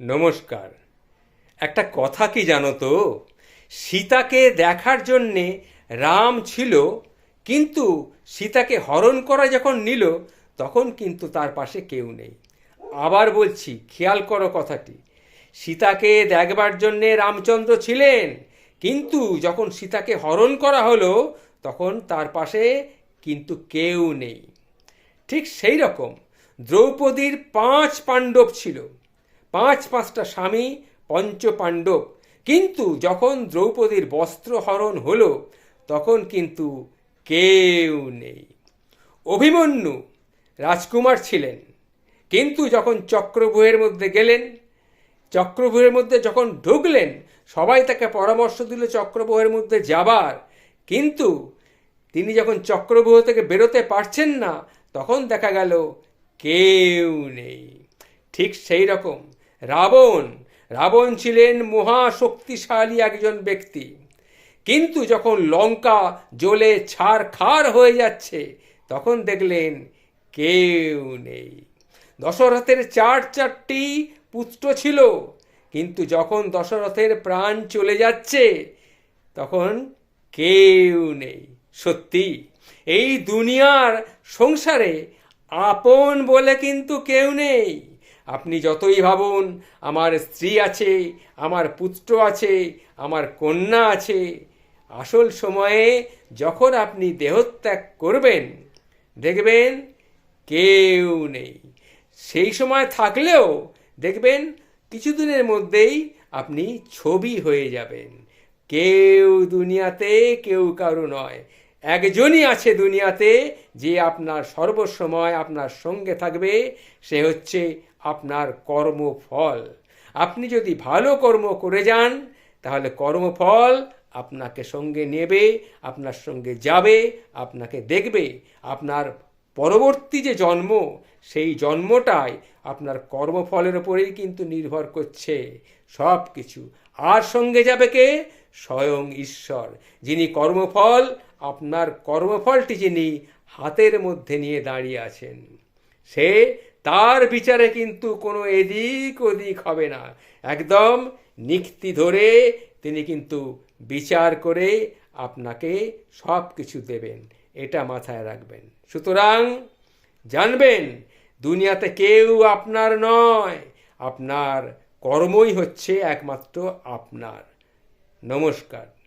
নমস্কার। একটা কথা কি জানো তো? সীতাকে দেখার জন্যে রাম ছিল, কিন্তু সীতাকে হরণ করা যখন নিল, তখন কিন্তু তার পাশে কেউ নেই। আবার বলছি, খেয়াল করো কথাটি। সীতাকে দেখবার জন্যে রামচন্দ্র ছিলেন, কিন্তু যখন সীতাকে হরণ করা হলো, তখন তার পাশে কিন্তু কেউ নেই। ঠিক সেই রকম, দ্রৌপদীর পাঁচ পাণ্ডব ছিল। পাঁচ পাঁচটা স্বামী পঞ্চ পাণ্ডব কিন্তু যখন দ্রৌপদীর বস্ত্র হরণ হলো, তখন কিন্তু কেউ নেই। অভিমন্যু রাজকুমার ছিলেন, কিন্তু যখন চক্রব্যূহের মধ্যে গেলেন চক্রব্যূহের মধ্যে যখন ঢুকলেন, সবাই তাকে পরামর্শ দিল চক্রব্যূহের মধ্যে যাবার। কিন্তু তিনি যখন চক্রব্যূহ থেকে বেরোতে পারছেন না, তখন দেখা গেল কেউ নেই। ঠিক সেই রকম রাবণ রাবণ ছিলেন মহাশক্তিশালী একজন ব্যক্তি। কিন্তু যখন লঙ্কা জ্বলে ছাড় খাড় হয়ে যাচ্ছে, তখন দেখলেন কেউ নেই। দশরথের চার চারটি পুত্র ছিল, কিন্তু যখন দশরথের প্রাণ চলে যাচ্ছে, তখন কেউ নেই। সত্যি, এই দুনিয়ার সংসারে আপন বলে কিন্তু কেউ নেই। আপনি যতই ভাবুন, আমার স্ত্রী আছে, আমার পুত্র আছে, আমার কন্যা আছে, আসল সময়ে যখন আপনি দেহত্যাগ করবেন, দেখবেন কেউ নেই। সেই সময় থাকলেও দেখবেন কিছুদিনের মধ্যেই আপনি ছবি হয়ে যাবেন। কেউ দুনিয়াতে, কেউ কারও নয়। একজনই আছে দুনিয়াতে যে আপনার সর্বসময় আপনার সঙ্গে থাকবে, সে হচ্ছে আপনার কর্মফল। আপনি যদি ভালো কর্ম করে যান, তাহলে কর্মফল আপনাকে সঙ্গে নেবে, আপনার সঙ্গে যাবে, আপনাকে দেখবে। আপনার পরবর্তী যে জন্ম, সেই জন্মটাই আপনার কর্মফলের ওপরেই কিন্তু নির্ভর করছে। সব কিছু আর সঙ্গে যাবে কে? স্বয়ং ঈশ্বর, যিনি কর্মফল আপনার কর্মফলটি যিনি হাতের মধ্যে নিয়ে দাঁড়িয়ে আছেন। সে তার বিচারে কিন্তু কোনো এদিক ওদিক হবে না। একদম নিক্তি ধরে তিনি কিন্তু বিচার করে আপনাকে সব কিছু দেবেন। এটা মাথায় রাখবেন। সুতরাং জানবেন, দুনিয়াতে কেউ আপনার নয়। আপনার কর্মই হচ্ছে একমাত্র আপনার। নমস্কার।